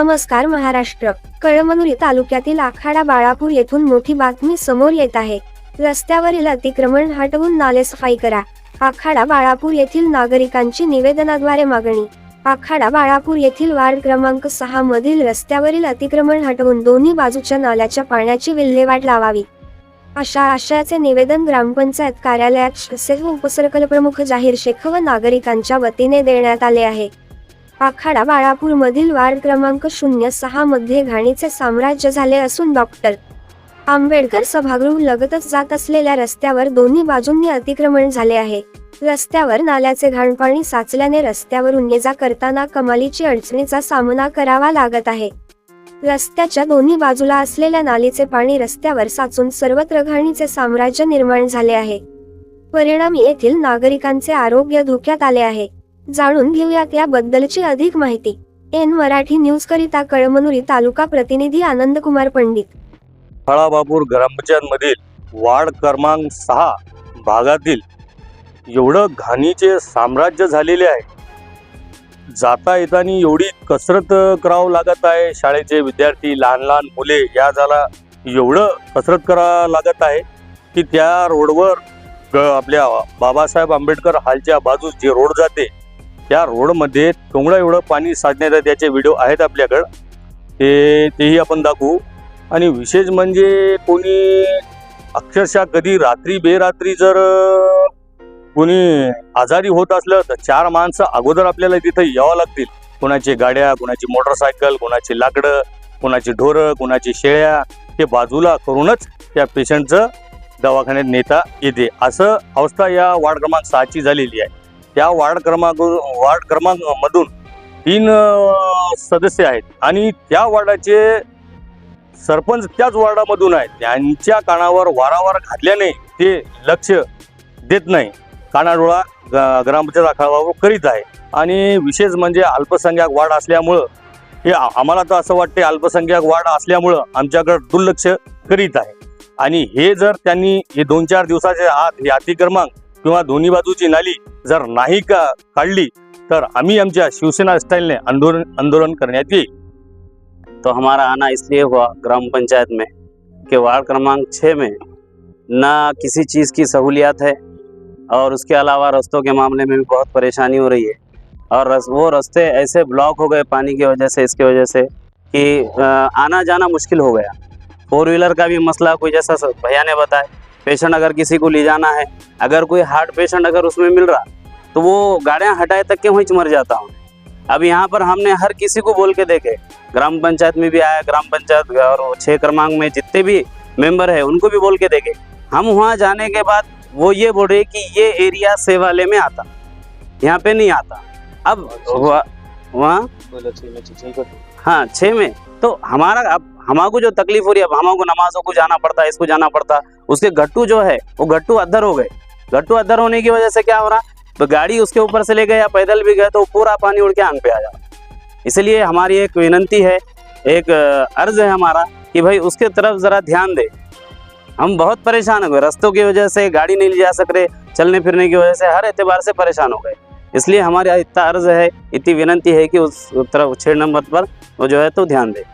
नमस्कार महाराष्ट्र. कळमनुरी तालुक्यातील आखाडा बाळापूर येथून मोठी बातमी समोर येत आहे. रस्त्यावरील अतिक्रमण हटवून नाले सफाई करा. आखाडा बाळापूर येथील नागरिकांची निवेदनाद्वारे मागणी. आखाडा बाळापूर येथील वार्ड क्रमांक सहा मधील रस्त्यावरील अतिक्रमण हटवून दोन्ही बाजूच्या नाल्याच्या पाण्याची विल्हेवाट लावावी. अशा आशयाचे निवेदन ग्रामपंचायत कार्यालयात उपसर्कल प्रमुख जाहीर शेख व नागरिकांच्या वतीने देण्यात आले आहे. आखाडा बाळापूर मधील वार्ड क्रमांक शून्य सहा मध्ये घाणीचे साम्राज्य झाले असून डॉक्टर आंबेडकर सभागृह लगतच जात असलेल्या रस्त्यावर दोन्ही बाजूंनी अतिक्रमण झाले आहे. रस्त्यावर नाल्याचे घाणपाणी साचल्याने रस्त्यावरून ये जा करताना कमालीची अडचणीचा सामना करावा लागत आहे. रस्त्याच्या दोन्ही बाजूला असलेल्या नालीचे पाणी रस्त्यावर साचून सर्वत्र घाणीचे साम्राज्य निर्माण झाले आहे. परिणामी येथील नागरिकांचे आरोग्य धोक्यात आले आहे. जाणून घेऊयात याबद्दलची अधिक माहिती. एन मराठी न्यूज करिता कळमनुरी तालुका प्रतिनिधी आनंद कुमार पंडित. फळाबापूर ग्रामपंचायत मधील वार्ड क्रमांक सहा भागातील एवढं घाणीचे साम्राज्य झालेले आहे. जाता येताना एवढी कसरत करावं लागत आहे. शाळेचे विद्यार्थी लहान लहान मुले या झाला एवढं कसरत करावं लागत आहे की त्या रोडवर आपल्या बाबासाहेब आंबेडकर हालच्या बाजूस जे रोड जाते त्या रोडमध्ये टोंगळं एवढं पाणी साधण्याचा आहे त्याचे व्हिडिओ आहेत आपल्याकडं. ते तेही आपण दाखवू. आणि विशेष म्हणजे कोणी अक्षरशः कधी रात्री बेरात्री जर कोणी आजारी होत असलं तर चार माणसं अगोदर आपल्याला तिथं यावं लागतील. कोणाची गाड्या कोणाची मोटरसायकल कोणाची लाकडं कोणाची ढोरं कोणाची शेळ्या हे बाजूला करूनच त्या पेशंटचं दवाखान्यात नेता येते. असं अवस्था या वार्ड क्रमांक सहाची झालेली आहे. त्या वार्ड क्रमांक वार्ड क्रमांक मधून तीन सदस्य आहेत. आणि त्या वार्डाचे सरपंच त्याच वार्डामधून आहेत. त्यांच्या कानावर वारंवार घातल्याने ते लक्ष देत नाही. कानाडोळा ग्रामपंचायत आखाड्यावर करीत आहे. आणि विशेष म्हणजे अल्पसंख्याक वाढ असल्यामुळं हे आम्हाला तर असं वाटते अल्पसंख्याक वाढ असल्यामुळं आमच्याकडे दुर्लक्ष करीत आहे. आणि हे जर त्यांनी हे दोन चार दिवसाच्या आत हे अतिक्रमांक किंवा दोन्ही बाजूची नाली जर नाही का काढली तर आम्ही आमच्या शिवसेना स्टाईलने आंदोलन आंदोलन करण्यात तो हमारा आना इसलिए हुआ ग्राम पंचायत में कि वार्ड क्रमांक छः में ना किसी चीज़ की सहूलियात है और उसके अलावा रास्तों के मामले में भी बहुत परेशानी हो रही है। और रस, वो रास्ते ऐसे ब्लॉक हो गए पानी की वजह से इसकी वजह से कि आना जाना मुश्किल हो गया। फोर व्हीलर का भी मसला कोई जैसा भैया ने बताया। पेशेंट अगर किसी को ले जाना है अगर कोई हार्ट पेशेंट अगर उसमें मिल रहा तो वो गाड़ियाँ हटाए तक के वहीं मर जाता हूँ। अब यहाँ पर हमने हर किसी को बोल के देखे ग्राम पंचायत में भी आया ग्राम पंचायत और छः क्रमांक में जितने भी मेंबर है उनको भी बोल के देखे। हम वहाँ जाने के बाद वो ये बोल रहे कि ये एरिया सेवाले में आता यहाँ पे नहीं आता। अब वहाँ हाँ छः में। तो हमारा अब हमारे जो तकलीफ़ हो रही है, अब हमारे नमाजों को जाना पड़ता है इसको जाना पड़ता। उसके गट्टू जो है, वो गट्टू अद्धर हो गए। गट्टू अद्धर होने की वजह से क्या हो रहा? तो गाड़ी उसके ऊपर से ले गए या पैदल भी गए तो पूरा पानी उड़ के आंग पे आ जा इसलिए हमारी एक विनंती है, एक अर्ज़ है हमारा कि भाई उसके तरफ़ ज़रा ध्यान दे। हम बहुत परेशान हो गए। रस्तों की वजह से, गाड़ी नहीं ले जा सक रहे, चलने फिरने की वजह से, हर एतबार से परेशान हो गए। इसलिए हमारा इतना अर्ज़ है, इतनी विनंती है कि उस तरफ़ छः नंबर पर वो जो है तो ध्यान दे।